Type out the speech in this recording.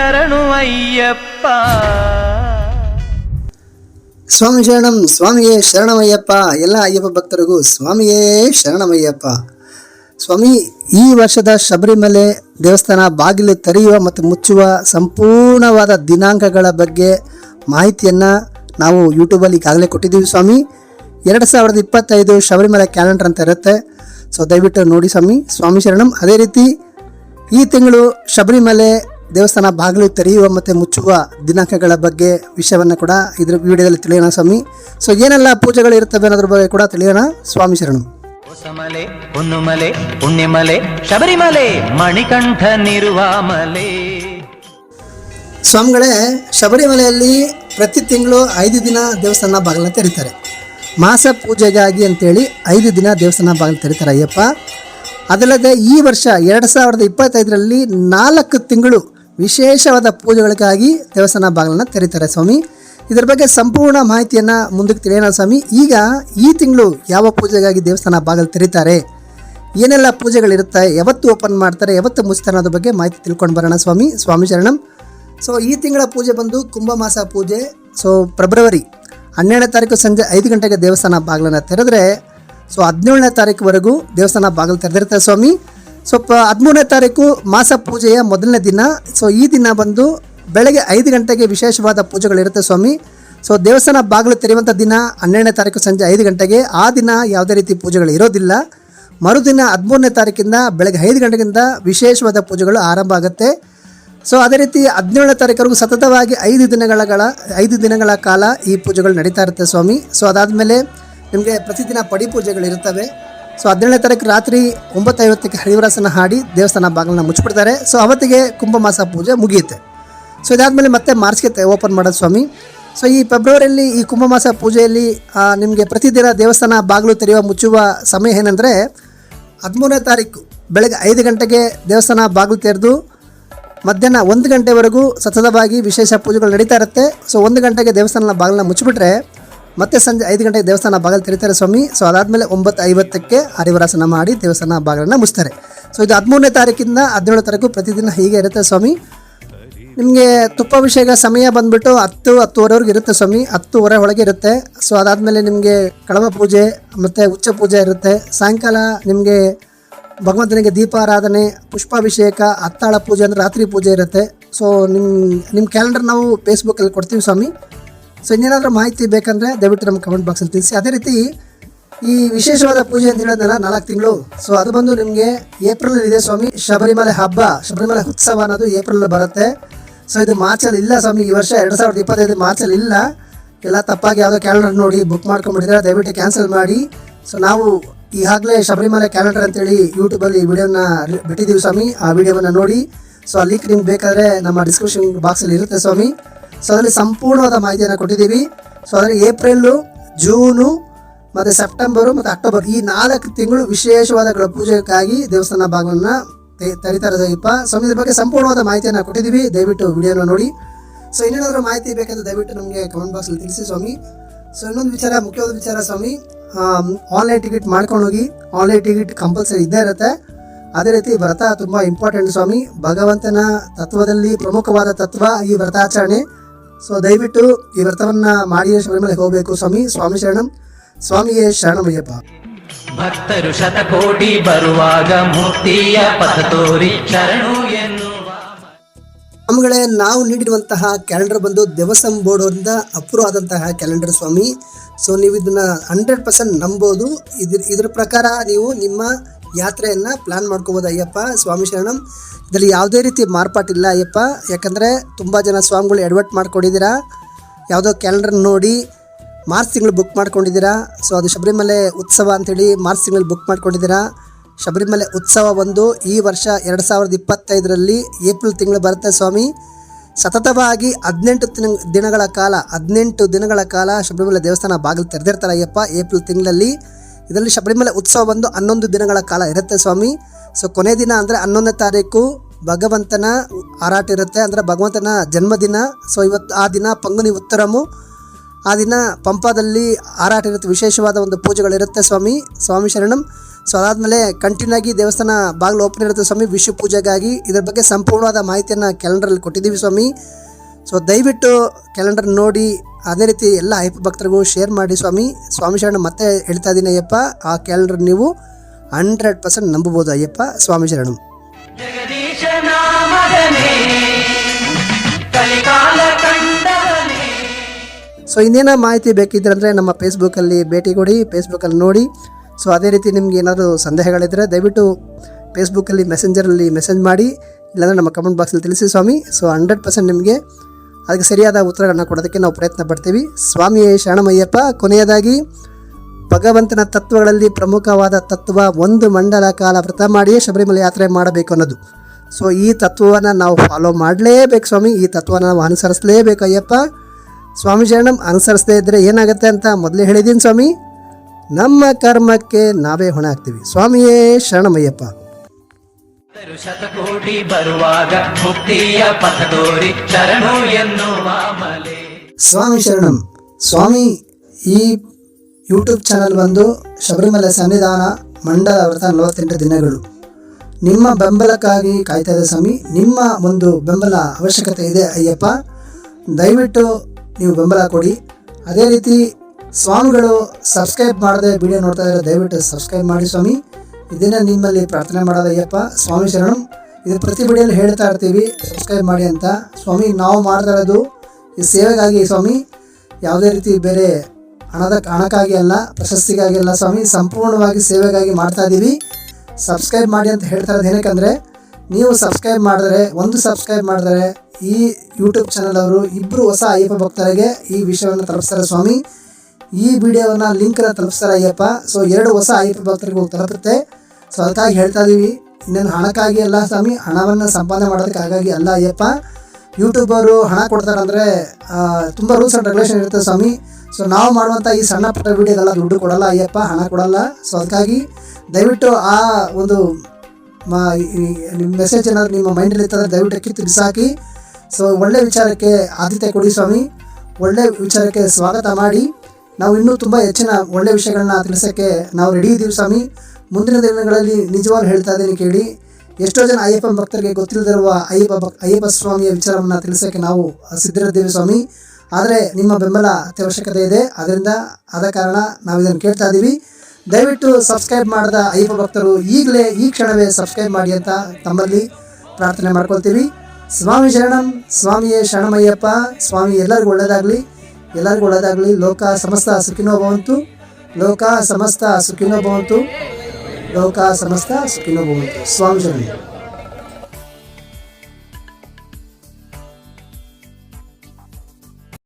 ಶರಣು ಅಯ್ಯಪ್ಪ. ಸ್ವಾಮಿ ಶರಣಂ ಸ್ವಾಮಿಯೇ ಶರಣಮಯ್ಯಪ್ಪ. ಎಲ್ಲ ಅಯ್ಯಪ್ಪ ಭಕ್ತರಿಗೂ ಸ್ವಾಮಿಯೇ ಶರಣಮಯ್ಯಪ್ಪ. ಸ್ವಾಮಿ, ಈ ವರ್ಷದ ಶಬರಿಮಲೆ ದೇವಸ್ಥಾನ ಬಾಗಿಲು ತೆರೆಯುವ ಮತ್ತು ಮುಚ್ಚುವ ಸಂಪೂರ್ಣವಾದ ದಿನಾಂಕಗಳ ಬಗ್ಗೆ ಮಾಹಿತಿಯನ್ನು ನಾವು ಯೂಟ್ಯೂಬಲ್ಲಿ ಈಗಾಗಲೇ ಕೊಟ್ಟಿದ್ದೀವಿ ಸ್ವಾಮಿ. ಎರಡು ಸಾವಿರದ ಇಪ್ಪತ್ತೈದು ಶಬರಿಮಲೆ ಕ್ಯಾಲೆಂಡರ್ ಅಂತ ಇರುತ್ತೆ. ಸೊ ದಯವಿಟ್ಟು ನೋಡಿ ಸ್ವಾಮಿ. ಸ್ವಾಮಿ ಶರಣಂ. ಅದೇ ರೀತಿ ಈ ತಿಂಗಳು ಶಬರಿಮಲೆ ದೇವಸ್ಥಾನ ಬಾಗಿಲು ತೆರೆಯುವ ಮತ್ತು ಮುಚ್ಚುವ ದಿನಾಂಕಗಳ ಬಗ್ಗೆ ವಿಷಯವನ್ನು ಕೂಡ ಇದ್ರ ವಿಡಿಯೋದಲ್ಲಿ ತಿಳಿಯೋಣ ಸ್ವಾಮಿ. ಸೊ ಏನೆಲ್ಲ ಪೂಜೆಗಳು ಇರ್ತವೆ ಅನ್ನೋದ್ರ ಬಗ್ಗೆ ಕೂಡ ತಿಳಿಯೋಣ ಸ್ವಾಮಿ ಶರಣು. ಹೊಸಮಲೆ ಹೊನ್ನುಮಲೆ ಪುಣ್ಯಮಲೆ ಶಬರಿಮಲೆ ಮಣಿಕಂಠ ಮಲೆ ಸ್ವಾಮಿಗಳೇ ಶಬರಿಮಲೆಯಲ್ಲಿ ಪ್ರತಿ ತಿಂಗಳು ಐದು ದಿನ ದೇವಸ್ಥಾನ ಬಾಗಿಲನ್ನು ತೆರೀತಾರೆ. ಮಾಸ ಪೂಜೆಗಾಗಿ ಅಂತೇಳಿ ಐದು ದಿನ ದೇವಸ್ಥಾನ ಬಾಗಿಲು ತೆರೀತಾರೆ ಅಯ್ಯಪ್ಪ. ಅದಲ್ಲದೆ ಈ ವರ್ಷ ಎರಡು ಸಾವಿರದ ಇಪ್ಪತ್ತೈದರಲ್ಲಿ ನಾಲ್ಕು ತಿಂಗಳು ವಿಶೇಷವಾದ ಪೂಜೆಗಳಿಗಾಗಿ ದೇವಸ್ಥಾನ ಬಾಗಿಲನ್ನು ತೆರೀತಾರೆ ಸ್ವಾಮಿ. ಇದರ ಬಗ್ಗೆ ಸಂಪೂರ್ಣ ಮಾಹಿತಿಯನ್ನು ಮುಂದಕ್ಕೆ ತಿಳಿಯೋಣ ಸ್ವಾಮಿ. ಈಗ ಈ ತಿಂಗಳು ಯಾವ ಪೂಜೆಗಾಗಿ ದೇವಸ್ಥಾನ ಬಾಗಿಲು ತೆರೀತಾರೆ? ಏನೆಲ್ಲ ಪೂಜೆಗಳಿರುತ್ತೆ? ಯಾವತ್ತು ಓಪನ್ ಮಾಡ್ತಾರೆ? ಯಾವತ್ತು ಮುಚ್ತಾರೆ ಅನ್ನೋದ್ರ ಬಗ್ಗೆ ಮಾಹಿತಿ ತಿಳ್ಕೊಂಡು ಬರೋಣ ಸ್ವಾಮಿ. ಸ್ವಾಮಿ ಶರಣಂ. ಸೊ ಈ ತಿಂಗಳ ಪೂಜೆ ಬಂದು ಕುಂಭಮಾಸ ಪೂಜೆ. ಸೊ ಫೆಬ್ರವರಿ ಹನ್ನೆರಡನೇ ತಾರೀಕು ಸಂಜೆ ಐದು ಗಂಟೆಗೆ ದೇವಸ್ಥಾನ ಬಾಗಿಲನ್ನು ತೆರೆದ್ರೆ ಸೊ ಹದಿನೇಳನೇ ತಾರೀಕುವರೆಗೂ ದೇವಸ್ಥಾನ ಬಾಗಿಲು ತೆರೆದಿರ್ತಾರೆ ಸ್ವಾಮಿ. ಸೊ ಪ, ಹದಿಮೂರನೇ ತಾರೀಕು ಮಾಸ ಪೂಜೆಯ ಮೊದಲನೇ ದಿನ. ಸೊ ಈ ದಿನ ಬಂದು ಬೆಳಗ್ಗೆ ಐದು ಗಂಟೆಗೆ ವಿಶೇಷವಾದ ಪೂಜೆಗಳಿರುತ್ತೆ ಸ್ವಾಮಿ. ಸೊ ದೇವಸ್ಥಾನ ಬಾಗಿಲು ತೆರೆಯುವಂಥ ದಿನ ಹನ್ನೆರಡನೇ ತಾರೀಕು ಸಂಜೆ ಐದು ಗಂಟೆಗೆ. ಆ ದಿನ ಯಾವುದೇ ರೀತಿ ಪೂಜೆಗಳು ಇರೋದಿಲ್ಲ. ಮರುದಿನ ಹದಿಮೂರನೇ ತಾರೀಕಿಂದ ಬೆಳಗ್ಗೆ ಐದು ಗಂಟೆಗಿಂದ ವಿಶೇಷವಾದ ಪೂಜೆಗಳು ಆರಂಭ ಆಗುತ್ತೆ. ಸೊ ಅದೇ ರೀತಿ ಹದಿನೇಳನೇ ತಾರೀಕವರೆಗೂ ಸತತವಾಗಿ ಐದು ದಿನಗಳ ಐದು ದಿನಗಳ ಕಾಲ ಈ ಪೂಜೆಗಳು ನಡೀತಾ ಇರುತ್ತೆ ಸ್ವಾಮಿ. ಸೊ ಅದಾದಮೇಲೆ ನಿಮಗೆ ಪ್ರತಿದಿನ ಪಡಿ ಪೂಜೆಗಳು ಇರ್ತವೆ. ಸೊ ಹದಿನೇಳನೇ ತಾರೀಕು ರಾತ್ರಿ ಒಂಬತ್ತೈವತ್ತಕ್ಕೆ ಹರಿವರಸನ ಹಾಡಿ ದೇವಸ್ಥಾನ ಬಾಗಿಲನ್ನ ಮುಚ್ಚಿಬಿಡ್ತಾರೆ. ಸೊ ಅವತ್ತಿಗೆ ಕುಂಭಮಾಸ ಪೂಜೆ ಮುಗಿಯುತ್ತೆ. ಸೊ ಇದಾದಮೇಲೆ ಮತ್ತೆ ಮಾರ್ಚ್ಗೆ ಓಪನ್ ಮಾಡೋದು ಸ್ವಾಮಿ. ಸೊ ಈ ಫೆಬ್ರವರಿಯಲ್ಲಿ ಈ ಕುಂಭಮಾಸ ಪೂಜೆಯಲ್ಲಿ ನಿಮಗೆ ಪ್ರತಿದಿನ ದೇವಸ್ಥಾನ ಬಾಗಿಲು ತೆರೆಯುವ, ಮುಚ್ಚುವ ಸಮಯ ಏನಂದರೆ, ಹದಿಮೂರನೇ ತಾರೀಕು ಬೆಳಗ್ಗೆ ಐದು ಗಂಟೆಗೆ ದೇವಸ್ಥಾನ ಬಾಗಿಲು ತೆರೆದು, ಮಧ್ಯಾಹ್ನ ಒಂದು ಗಂಟೆವರೆಗೂ ಸತತವಾಗಿ ವಿಶೇಷ ಪೂಜೆಗಳು ನಡೀತಾ ಇರುತ್ತೆ. ಸೊ ಒಂದು ಗಂಟೆಗೆ ದೇವಸ್ಥಾನ ಬಾಗಿಲನ್ನ ಮುಚ್ಚಿಬಿಟ್ರೆ ಮತ್ತೆ ಸಂಜೆ ಐದು ಗಂಟೆಗೆ ದೇವಸ್ಥಾನ ಬಾಗಿಲು ತೆರೀತಾರೆ ಸ್ವಾಮಿ. ಸೊ ಅದಾದಮೇಲೆ ಒಂಬತ್ತು ಐವತ್ತಕ್ಕೆ ಹರಿವರಾಸನ ಮಾಡಿ ದೇವಸ್ಥಾನ ಬಾಗಿಲನ್ನು ಮುಚ್ತಾರೆ. ಸೊ ಇದು ಹದಿಮೂರನೇ ತಾರೀಕಿಂದ ಹದಿನೇಳು ತಾರೀಕು ಪ್ರತಿದಿನ ಹೀಗೆ ಇರುತ್ತೆ ಸ್ವಾಮಿ. ನಿಮಗೆ ತುಪ್ಪ ತುಪ್ಪಾಭಿಷೇಕ ಸಮಯ ಬಂದುಬಿಟ್ಟು ಹತ್ತು, ಹತ್ತುವರೆವರೆಗೆ ಇರುತ್ತೆ ಸ್ವಾಮಿ. ಹತ್ತುವರೆ ಒಳಗೆ ಇರುತ್ತೆ. ಸೊ ಅದಾದಮೇಲೆ ನಿಮಗೆ ಕಳಮ ಪೂಜೆ, ಮತ್ತು ಉಚ್ಚ ಪೂಜೆ ಇರುತ್ತೆ. ಸಾಯಂಕಾಲ ನಿಮಗೆ ಭಗವಂತನಿಗೆ ದೀಪಾರಾಧನೆ, ಪುಷ್ಪಾಭಿಷೇಕ, ಹತ್ತಾಳ ಪೂಜೆ ಅಂದರೆ ರಾತ್ರಿ ಪೂಜೆ ಇರುತ್ತೆ. ಸೊ ನಿಮ್ಮ ನಿಮ್ಮ ಕ್ಯಾಲೆಂಡರ್ ನಾವು ಫೇಸ್ಬುಕ್ಕಲ್ಲಿ ಕೊಡ್ತೀವಿ ಸ್ವಾಮಿ. ಸೊ ಇನ್ನೇನಾದರೂ ಮಾಹಿತಿ ಬೇಕಂದರೆ ದಯವಿಟ್ಟು ನಮ್ಮ ಕಮೆಂಟ್ ಬಾಕ್ಸಲ್ಲಿ ತಿಳಿಸಿ. ಅದೇ ರೀತಿ ಈ ವಿಶೇಷವಾದ ಪೂಜೆ ಅಂತ ಹೇಳೋದಲ್ಲ ನಾಲ್ಕು ತಿಂಗಳು. ಸೊ ಅದು ಬಂದು ನಿಮಗೆ ಏಪ್ರಿಲ್ ಇದೆ ಸ್ವಾಮಿ. ಶಬರಿಮಲೆ ಹಬ್ಬ, ಶಬರಿಮಲೆ ಉತ್ಸವ ಅನ್ನೋದು ಏಪ್ರಿಲ್ ಬರುತ್ತೆ. ಸೊ ಇದು ಮಾರ್ಚಲ್ಲಿ ಇಲ್ಲ ಸ್ವಾಮಿ. ಈ ವರ್ಷ ಎರಡು ಸಾವಿರದ ಇಪ್ಪತ್ತೈದು ಮಾರ್ಚಲ್ಲಿ ಇಲ್ಲ. ಎಲ್ಲ ತಪ್ಪಾಗಿ ಯಾವುದೋ ಕ್ಯಾಲೆಂಡರ್ ನೋಡಿ ಬುಕ್ ಮಾಡ್ಕೊಂಡ್ಬಿಟ್ಟಿದ್ರೆ ದಯವಿಟ್ಟು ಕ್ಯಾನ್ಸಲ್ ಮಾಡಿ. ಸೊ ನಾವು ಈಗಾಗಲೇ ಶಬರಿಮಲೆ ಕ್ಯಾಲೆಂಡರ್ ಅಂತೇಳಿ ಯೂಟ್ಯೂಬಲ್ಲಿ ವಿಡಿಯೋನ ಬಿಟ್ಟಿದ್ದೀವಿ ಸ್ವಾಮಿ. ಆ ವಿಡಿಯೋವನ್ನು ನೋಡಿ. ಸೊ ಅಲ್ಲಿ ನಿಮ್ಗೆ ಬೇಕಾದರೆ ನಮ್ಮ ಡಿಸ್ಕ್ರಿಪ್ಷನ್ ಬಾಕ್ಸಲ್ಲಿ ಇರುತ್ತೆ ಸ್ವಾಮಿ. ಸೊ ಅದರಲ್ಲಿ ಸಂಪೂರ್ಣವಾದ ಮಾಹಿತಿಯನ್ನು ಕೊಟ್ಟಿದ್ದೀವಿ. ಸೊ ಅದರಲ್ಲಿ ಏಪ್ರಿಲ್ಲು, ಜೂನು, ಮತ್ತು ಸೆಪ್ಟೆಂಬರು ಮತ್ತು ಅಕ್ಟೋಬರ್ ಈ ನಾಲ್ಕು ತಿಂಗಳು ವಿಶೇಷವಾದ ಪೂಜೆಗಾಗಿ ದೇವಸ್ಥಾನ ಭಾಗವನ್ನು ತರಿತಾರೆ ದಯಪ್ಪ ಸೊ ಇದ್ರ ಬಗ್ಗೆ ಸಂಪೂರ್ಣವಾದ ಮಾಹಿತಿಯನ್ನು ಕೊಟ್ಟಿದ್ದೀವಿ. ದಯವಿಟ್ಟು ವಿಡಿಯೋನ ನೋಡಿ. ಸೊ ಇನ್ನೇನಾದರೂ ಮಾಹಿತಿ ಬೇಕಂದ್ರೆ ದಯವಿಟ್ಟು ನಮಗೆ ಕಮೆಂಟ್ ಬಾಕ್ಸಲ್ಲಿ ತಿಳಿಸಿ ಸ್ವಾಮಿ. ಸೊ ಇನ್ನೊಂದು ವಿಚಾರ, ಮುಖ್ಯವಾದ ವಿಚಾರ ಸ್ವಾಮಿ. ಆನ್ಲೈನ್ ಟಿಕೆಟ್ ಮಾಡ್ಕೊಂಡು ಹೋಗಿ. ಆನ್ಲೈನ್ ಟಿಕೆಟ್ ಕಂಪಲ್ಸರಿ ಇದ್ದೇ ಇರುತ್ತೆ. ಅದೇ ರೀತಿ ವ್ರತ ತುಂಬ ಇಂಪಾರ್ಟೆಂಟ್ ಸ್ವಾಮಿ. ಭಗವಂತನ ತತ್ವದಲ್ಲಿ ಪ್ರಮುಖವಾದ ತತ್ವ ಈ ವ್ರತಾಚರಣೆ. ಸೊ ದಯವಿಟ್ಟು ಈ ವ್ರತವನ್ನ ಮಾಡಿ ಶಬರಿಮಲೆಗೆ ಹೋಗಬೇಕು. ಸ್ವಾಮಿ ಸ್ವಾಮಿ ಶರಣಂ. ಸ್ವಾಮಿಯೇ ಶರಣಮಯ್ಯಪ್ಪ. ಭಕ್ತರು ಶತಕೋಟಿ ಬರುವಾಗ ಮುಕ್ತಿಯ ಪಥ ತೋರಿ ಶರಣು ನಮ್ಮಗಳೇ ನಾವು ನೀಡಿರುವಂತಹ ಕ್ಯಾಲೆಂಡರ್ ಬಂದು ದೇವಸಂ ಬೋರ್ಡ್ ಅವರಿಂದ ಅಪ್ರೂವ್ ಆದಂತಹ ಕ್ಯಾಲೆಂಡರ್ ಸ್ವಾಮಿ. ಸೊ ನೀವು ಇದನ್ನ ಹಂಡ್ರೆಡ್ ಪರ್ಸೆಂಟ್ ನಂಬೋದು. ಇದ್ರ ಇದ್ರ ಪ್ರಕಾರ ನೀವು ನಿಮ್ಮ ಯಾತ್ರೆಯನ್ನು ಪ್ಲ್ಯಾನ್ ಮಾಡ್ಕೋಬೋದು ಅಯ್ಯಪ್ಪ, ಸ್ವಾಮಿ ಶರಣಂ. ಇದರಲ್ಲಿ ಯಾವುದೇ ರೀತಿ ಮಾರ್ಪಾಟಿಲ್ಲ ಅಯ್ಯಪ್ಪ. ಯಾಕಂದರೆ ತುಂಬ ಜನ ಸ್ವಾಮಿಗಳು ಎಡ್ವರ್ಟ್ ಮಾಡ್ಕೊಂಡಿದ್ದೀರಾ. ಯಾವುದೋ ಕ್ಯಾಲೆಂಡರ್ ನೋಡಿ ಮಾರ್ಚ್ ತಿಂಗಳು ಬುಕ್ ಮಾಡ್ಕೊಂಡಿದ್ದೀರಾ. ಸೊ ಅದು ಶಬರಿಮಲೆ ಉತ್ಸವ ಅಂತೇಳಿ ಮಾರ್ಚ್ ತಿಂಗಳು ಬುಕ್ ಮಾಡ್ಕೊಂಡಿದ್ದೀರಾ. ಶಬರಿಮಲೆ ಉತ್ಸವ ಒಂದು ಈ ವರ್ಷ ಎರಡು ಸಾವಿರದ ಇಪ್ಪತ್ತೈದರಲ್ಲಿ ಏಪ್ರಿಲ್ ತಿಂಗಳು ಬರುತ್ತೆ ಸ್ವಾಮಿ. ಸತತವಾಗಿ ಹದಿನೆಂಟು ದಿನ ದಿನಗಳ ಕಾಲ, ಹದಿನೆಂಟು ದಿನಗಳ ಕಾಲ ಶಬರಿಮಲೆ ದೇವಸ್ಥಾನ ಬಾಗಿಲು ತೆರೆದಿರ್ತಾರೆ ಅಯ್ಯಪ್ಪ ಏಪ್ರಿಲ್ ತಿಂಗಳಲ್ಲಿ. ಇದರಲ್ಲಿ ಶಬರಿಮಲೆ ಉತ್ಸವ ಬಂದು ಹನ್ನೊಂದು ದಿನಗಳ ಕಾಲ ಇರುತ್ತೆ ಸ್ವಾಮಿ. ಸೊ ಕೊನೆ ದಿನ ಅಂದರೆ ಹನ್ನೊಂದನೇ ತಾರೀಕು ಭಗವಂತನ ಹಾರಾಟ ಇರುತ್ತೆ. ಅಂದರೆ ಭಗವಂತನ ಜನ್ಮದಿನ. ಸೊ ಇವತ್ತು ಆ ದಿನ ಪಂಗುನಿ ಉತ್ತರಮು. ಆ ದಿನ ಪಂಪಾದಲ್ಲಿ ಹಾರಾಟ ಇರುತ್ತೆ. ವಿಶೇಷವಾದ ಒಂದು ಪೂಜೆಗಳಿರುತ್ತೆ ಸ್ವಾಮಿ. ಸ್ವಾಮಿ ಶರಣಂ. ಸೊ ಅದಾದಮೇಲೆ ಕಂಟಿನ್ಯೂ ಆಗಿ ದೇವಸ್ಥಾನ ಬಾಗಿಲು ಓಪನ್ ಇರುತ್ತೆ ಸ್ವಾಮಿ. ವಿಶ್ವ ಪೂಜೆಗಾಗಿ ಇದರ ಬಗ್ಗೆ ಸಂಪೂರ್ಣವಾದ ಮಾಹಿತಿಯನ್ನು ಕ್ಯಾಲೆಂಡರಲ್ಲಿ ಕೊಟ್ಟಿದ್ದೀವಿ ಸ್ವಾಮಿ. ಸೊ ದಯವಿಟ್ಟು ಕ್ಯಾಲೆಂಡರ್ ನೋಡಿ ಅದೇ ರೀತಿ ಎಲ್ಲ ಅಯ್ಯಪ್ಪ ಭಕ್ತರಿಗೂ ಶೇರ್ ಮಾಡಿ ಸ್ವಾಮಿ. ಸ್ವಾಮಿ ಶರಣ ಮತ್ತೆ ಹೇಳ್ತಾ ಇದ್ದೀನಿ ಅಯ್ಯಪ್ಪ. ಆ ಕ್ಯಾಲೆಂಡರ್ ನೀವು ಹಂಡ್ರೆಡ್ ಪರ್ಸೆಂಟ್ ನಂಬಬಹುದು ಅಯ್ಯಪ್ಪ ಸ್ವಾಮಿ ಶರಣ. ಸೊ ಇನ್ನೇನೋ ಮಾಹಿತಿ ಬೇಕಿದ್ರೆ ಅಂದರೆ ನಮ್ಮ ಫೇಸ್ಬುಕ್ಕಲ್ಲಿ ಭೇಟಿ ಕೊಡಿ ಫೇಸ್ಬುಕ್ಕಲ್ಲಿ ನೋಡಿ. ಸೊ ಅದೇ ರೀತಿ ನಿಮ್ಗೆ ಏನಾದರೂ ಸಂದೇಹಗಳಿದ್ದರೆ ದಯವಿಟ್ಟು ಫೇಸ್ಬುಕ್ಕಲ್ಲಿ ಮೆಸೆಂಜರಲ್ಲಿ ಮೆಸೇಜ್ ಮಾಡಿ. ಇಲ್ಲಾಂದರೆ ನಮ್ಮ ಕಮೆಂಟ್ ಬಾಕ್ಸಲ್ಲಿ ತಿಳಿಸಿ ಸ್ವಾಮಿ. ಸೊ ಹಂಡ್ರೆಡ್ ಪರ್ಸೆಂಟ್ ನಿಮಗೆ ಅದಕ್ಕೆ ಸರಿಯಾದ ಉತ್ತರಗಳನ್ನ ಕೊಡೋದಕ್ಕೆ ನಾವು ಪ್ರಯತ್ನ ಪಡ್ತೀವಿ. ಸ್ವಾಮಿ ಶರಣಮಯ್ಯಪ್ಪ, ಕೊನೆಯದಾಗಿ ಭಗವಂತನ ತತ್ವಗಳಲ್ಲಿ ಪ್ರಮುಖವಾದ ತತ್ವ ಒಂದು ಮಂಡಲ ಕಾಲ ವ್ರತ ಮಾಡಿಯೇ ಶಬರಿಮಲೆ ಯಾತ್ರೆ ಮಾಡಬೇಕು ಅನ್ನೋದು. ಸೊ ಈ ತತ್ವವನ್ನು ನಾವು ಫಾಲೋ ಮಾಡಲೇಬೇಕು ಸ್ವಾಮಿ. ಈ ತತ್ವನ ನಾವು ಅನುಸರಿಸಲೇಬೇಕು ಅಯ್ಯಪ್ಪ. ಸ್ವಾಮಿ ಶರಣಂ, ಅನುಸರಿಸದೇ ಇದ್ದರೆ ಏನಾಗುತ್ತೆ ಅಂತ ಮೊದಲೇ ಹೇಳಿದ್ದೀನಿ ಸ್ವಾಮಿ. ನಮ್ಮ ಕರ್ಮಕ್ಕೆ ನಾವೇ ಹೊಣೆ ಹಾಕ್ತೀವಿ ಸ್ವಾಮಿಯೇ ಶರಣಮಯ್ಯಪ್ಪ. ಶತಕೋಟಿ ಬರುವಾಗ ಮುಕ್ತಿಯ ಪಥದೋರಿ ಶರಣು ಎನ್ನುವ ಸ್ವಾಮಿ ಶರಣಂ. ಸ್ವಾಮಿ, ಈ ಯೂಟ್ಯೂಬ್ ಚಾನಲ್ ಬಂದು ಶಬರಿಮಲೆ ಸನ್ನಿಧಾನ ಮಂಡಲ ವ್ರತ ನಲವತ್ತೆಂಟು ದಿನಗಳು. ನಿಮ್ಮ ಬೆಂಬಲಕ್ಕಾಗಿ ಕಾಯ್ತಾ ಇದೆ ಸ್ವಾಮಿ. ನಿಮ್ಮ ಒಂದು ಬೆಂಬಲ ಅವಶ್ಯಕತೆ ಇದೆ ಅಯ್ಯಪ್ಪ. ದಯವಿಟ್ಟು ನೀವು ಬೆಂಬಲ ಕೊಡಿ. ಅದೇ ರೀತಿ ಸ್ವಾಮಿಗಳು ಸಬ್ಸ್ಕ್ರೈಬ್ ಮಾಡದೆ ವಿಡಿಯೋ ನೋಡ್ತಾ ಇದ್ದಾರೆ ದಯವಿಟ್ಟು ಸಬ್ಸ್ಕ್ರೈಬ್ ಮಾಡಿ ಸ್ವಾಮಿ. ಇದನ್ನ ನಿಮ್ಮಲ್ಲಿ ಪ್ರಾರ್ಥನೆ ಮಾಡೋದಯ್ಯಪ್ಪ ಸ್ವಾಮಿ ಶರಣಂ ಇದು ಪ್ರತಿ ವಿಡಿಯೋಲಿ ಹೇಳ್ತಾ ಇರ್ತೀವಿ ಸಬ್ಸ್ಕ್ರೈಬ್ ಮಾಡಿ ಅಂತ. ಸ್ವಾಮಿ, ನಾವು ಮಾಡ್ತಾ ಇರೋದು ಈ ಸೇವೆಗಾಗಿ ಸ್ವಾಮಿ, ಯಾವುದೇ ರೀತಿ ಬೇರೆ ಹಣದ ಹಣಕ್ಕಾಗಿ ಅಲ್ಲ, ಪ್ರಶಸ್ತಿಗಾಗಿ ಅಲ್ಲ ಸ್ವಾಮಿ, ಸಂಪೂರ್ಣವಾಗಿ ಸೇವೆಗಾಗಿ ಮಾಡ್ತಾ ಇದ್ದೀವಿ. ಸಬ್ಸ್ಕ್ರೈಬ್ ಮಾಡಿ ಅಂತ ಹೇಳ್ತಾ ಇರೋದು ಏನಕ್ಕಂದರೆ, ನೀವು ಸಬ್ಸ್ಕ್ರೈಬ್ ಮಾಡಿದ್ರೆ, ಒಂದು ಸಬ್ಸ್ಕ್ರೈಬ್ ಮಾಡಿದ್ರೆ ಈ ಯೂಟ್ಯೂಬ್ ಚಾನಲ್ ಅವರು ಇಬ್ಬರು ಹೊಸ ಅಯ್ಯಪ್ಪ ಭಕ್ತರಿಗೆ ಈ ವಿಷಯವನ್ನು ತಲುಪಿಸ್ತಾರೆ ಸ್ವಾಮಿ. ಈ ವಿಡಿಯೋವನ್ನು ಲಿಂಕನ್ನು ತಲುಪಿಸ್ತಾರೆ ಅಯ್ಯಪ್ಪ. ಸೊ ಎರಡು ಹೊಸ ಅಯ್ಯಪ್ಪ ಭಕ್ತರಿಗೆ ತಲುಪುತ್ತೆ. ಸೊ ಹೇಳ್ತಾ ಇದ್ದೀವಿ ಇನ್ನೇನು ಹಣಕ್ಕಾಗಿ ಅಲ್ಲ ಸ್ವಾಮಿ, ಹಣವನ್ನು ಸಂಪಾದನೆ ಮಾಡೋದಕ್ಕಾಗಿ ಅಲ್ಲ, ಅಯ್ಯಪ್ಪ. ಯೂಟ್ಯೂಬರು ಹಣ ಕೊಡ್ತಾರಂದರೆ ತುಂಬ ರೂಲ್ಸ್ ಆ್ಯಂಡ್ ರೆಗ್ಯುಲೇಷನ್ ಇರುತ್ತೆ ಸ್ವಾಮಿ. ಸೊ ನಾವು ಮಾಡುವಂಥ ಈ ಸಣ್ಣ ಪುಟ್ಟ ವೀಡಿಯೋಗೆಲ್ಲ ದುಡ್ಡು ಕೊಡಲ್ಲ, ಅಯ್ಯಪ್ಪ, ಹಣ ಕೊಡಲ್ಲ. ಸೊ ಅದಕ್ಕಾಗಿ ದಯವಿಟ್ಟು ಆ ಒಂದು ನಿಮ್ಮ ಮೆಸೇಜ್ ಏನಾದರೂ ನಿಮ್ಮ ಮೈಂಡಲ್ಲಿ ಇರ್ತದೆ ದಯವಿಟ್ಟು ಕಿತ್ತು ಬಿಸಾಕಿ. ಸೊ ಒಳ್ಳೆ ವಿಚಾರಕ್ಕೆ ಆದ್ಯತೆ ಕೊಡಿ ಸ್ವಾಮಿ. ಒಳ್ಳೆ ವಿಚಾರಕ್ಕೆ ಸ್ವಾಗತ ಮಾಡಿ. ನಾವು ಇನ್ನೂ ತುಂಬ ಹೆಚ್ಚಿನ ಒಳ್ಳೆ ವಿಷಯಗಳನ್ನ ತಿಳಿಸೋಕ್ಕೆ ನಾವು ರೆಡಿ ಇದ್ದೀವಿ ಸ್ವಾಮಿ. ಮುಂದಿನ ದಿನಗಳಲ್ಲಿ ನಿಜವಾಗ್ಲೂ ಹೇಳ್ತಾ ಇದ್ದೀನಿ ಕೇಳಿ. ಎಷ್ಟೋ ಜನ ಅಯ್ಯಪ್ಪ ಭಕ್ತರಿಗೆ ಗೊತ್ತಿಲ್ಲದಿರುವ ಅಯ್ಯಪ್ಪ ಭಕ್, ಅಯ್ಯಪ್ಪ ಸ್ವಾಮಿಯ ವಿಚಾರವನ್ನು ತಿಳಿಸೋಕ್ಕೆ ನಾವು ಸಿದ್ಧರಿದ್ದೇವೆ ಸ್ವಾಮಿ. ಆದರೆ ನಿಮ್ಮ ಬೆಂಬಲ ಅತ್ಯವಶ್ಯಕತೆ ಇದೆ. ಅದರಿಂದ ಆದ ಕಾರಣ ನಾವು ಇದನ್ನು ಕೇಳ್ತಾ ಇದ್ದೀವಿ. ದಯವಿಟ್ಟು ಸಬ್ಸ್ಕ್ರೈಬ್ ಮಾಡಿದ ಅಯ್ಯಪ್ಪ ಭಕ್ತರು ಈಗಲೇ ಈ ಕ್ಷಣವೇ ಸಬ್ಸ್ಕ್ರೈಬ್ ಮಾಡಿ ಅಂತ ತಮ್ಮಲ್ಲಿ ಪ್ರಾರ್ಥನೆ ಮಾಡ್ಕೊಳ್ತೀವಿ. ಸ್ವಾಮಿ ಶರಣಂ, ಸ್ವಾಮಿಯೇ ಶರಣಮಯ್ಯಪ್ಪ, ಸ್ವಾಮಿ ಎಲ್ಲರಿಗೂ ಒಳ್ಳೆಯದಾಗಲಿ ಎಲ್ಲರಿಗೂ ಒಳ್ಳೆಯದಾಗಲಿ ಲೋಕ ಸಮಸ್ತ ಸುಖಿನೋ ಭವಂತು, ಲೋಕ ಸಮಸ್ತ ಸುಖಿನೋ ಭವಂತು, ಲೋಕ ಸಮಸ್ತ ಸುಖಿನೋ ಭವಂತು. ಸ್ವಾಮಿ ಶರಣಂ